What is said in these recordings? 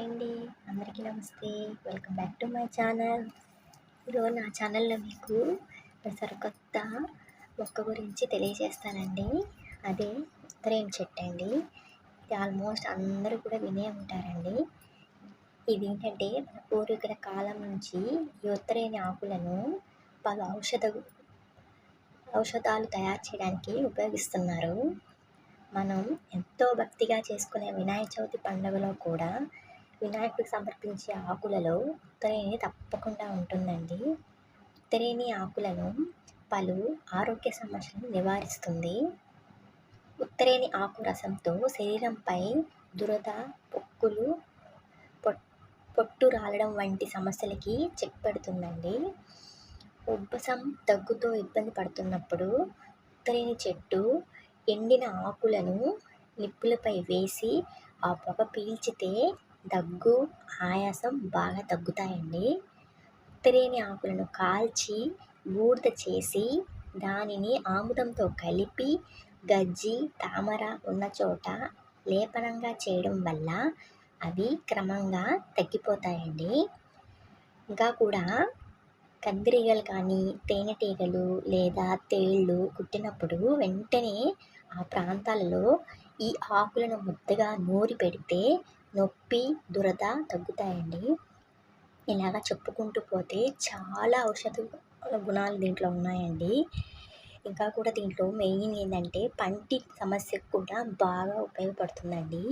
Hi అండి. అందరికీ నమస్తే. Welcome back to my channel ఈరోజు నా ఛానల్లో మీకు సరికొత్త మొక్క గురించి తెలియజేస్తానండి. అదే ఉత్తరేం చెట్టు అండి. ఇది ఆల్మోస్ట్ అందరూ కూడా వినే ఉంటారండి. ఇది ఏంటంటే మన పూర్వీకుల కాలం నుంచి ఈ ఉత్తరేని ఆకులను పలు ఔషధ ఔషధాలు తయారు చేయడానికి ఉపయోగిస్తున్నారు. మనం ఎంతో భక్తిగా చేసుకునే వినాయక చవితి పండుగలో కూడా వినాయకుడికి సమర్పించే ఆకులలో ఉత్తరేణి తప్పకుండా ఉంటుందండి. ఉత్తరేణి ఆకులను పలు ఆరోగ్య సమస్యలను నివారిస్తుంది. ఉత్తరేణి ఆకు రసంతో శరీరంపై దురద పొక్కులు పొట్టు రాలడం వంటి సమస్యలకి చెక్ పెడుతుందండి ఉబ్బసం దగ్గుతో ఇబ్బంది పడుతున్నప్పుడు ఉత్తరేణి చెట్టు ఎండిన ఆకులను నిప్పులపై వేసి ఆ పొగ పీల్చితే దగ్గు ఆయాసం బాగా తగ్గుతాయండి. ఉత్తరేని ఆకులను కాల్చి బూడిద చేసి దానిని ఆముదంతో కలిపి గజ్జి తామర ఉన్న చోట లేపనంగా చేయడం వల్ల అవి క్రమంగా తగ్గిపోతాయండి. ఇంకా కూడా కందిరీగలు కానీ తేనెటీగలు లేదా తేళ్ళు కుట్టినప్పుడు వెంటనే ఆ ప్రాంతాలలో ఈ ఆకులను ముద్దగా నూరి పెడితే నొప్పి దురద తగ్గుతాయండి. ఇలాగ చెప్పుకుంటూ పోతే చాలా ఔషధ గుణాలు దీంట్లో ఉన్నాయండి. ఇంకా కూడా దీంట్లో మెయిన్ ఏంటంటే పంటి సమస్యకు కూడా బాగా ఉపయోగపడుతుందండి.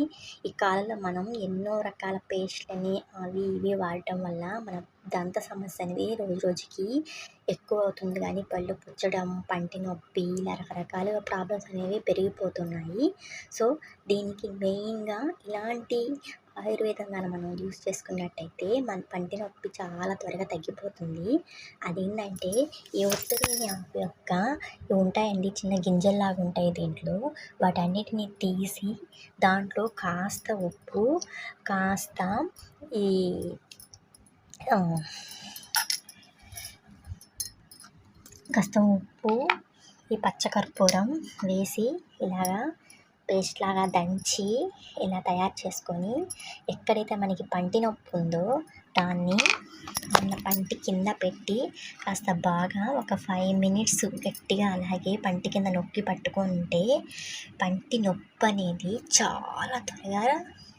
ఈ కాలంలో మనం ఎన్నో రకాల పేస్ట్లని అవి ఇవి వాడటం వల్ల మన దంత సమస్య అనేది రోజు రోజుకి ఎక్కువ అవుతుంది కానీ పళ్ళు పుచ్చడం పంటి నొప్పి ఇలా రకరకాలుగా ప్రాబ్లమ్స్ అనేవి పెరిగిపోతున్నాయి. సో దీనికి మెయిన్గా ఇలాంటి ఆయుర్వేదం కానీ మనం యూస్ చేసుకున్నట్టయితే మన పంటి నొప్పి చాలా త్వరగా తగ్గిపోతుంది. అదేంటంటే ఈ ఉత్తరేణి ఆకు యొక్క ఉంటాయండి చిన్న గింజల్లాగా ఉంటాయి దీంట్లో. వాటన్నిటిని తీసి దాంట్లో కాస్త ఉప్పు కాస్త ఈ కాస్త ఉప్పు ఈ పచ్చకర్పూరం వేసి ఇలాగా పేస్ట్ లాగా దంచి ఇలా తయారు చేసుకొని ఎక్కడైతే మనకి పంటి నొప్పి ఉందో దాన్ని మన పంటి కింద పెట్టి కాస్త బాగా ఒక ఫైవ్ మినిట్స్ గట్టిగా అలాగే పంటి కింద నొక్కి పట్టుకుంటే పంటి నొప్పి అనేది చాలా త్వరగా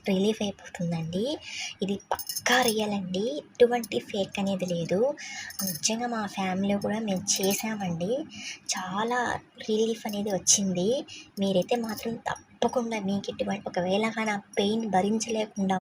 రిలీఫ్ అయిపోతుందండి. ఇది పక్కా రియల్ అండి. ఎటువంటి ఫేక్ అనేది లేదు. నిజంగా మా ఫ్యామిలీ కూడా మేము చేసామండి చాలా రిలీఫ్ అనేది వచ్చింది. మీరైతే మాత్రం తప్పకుండా మీకు ఎటువంటి ఒకవేళ కానీ ఆ పెయిన్ భరించలేకుండా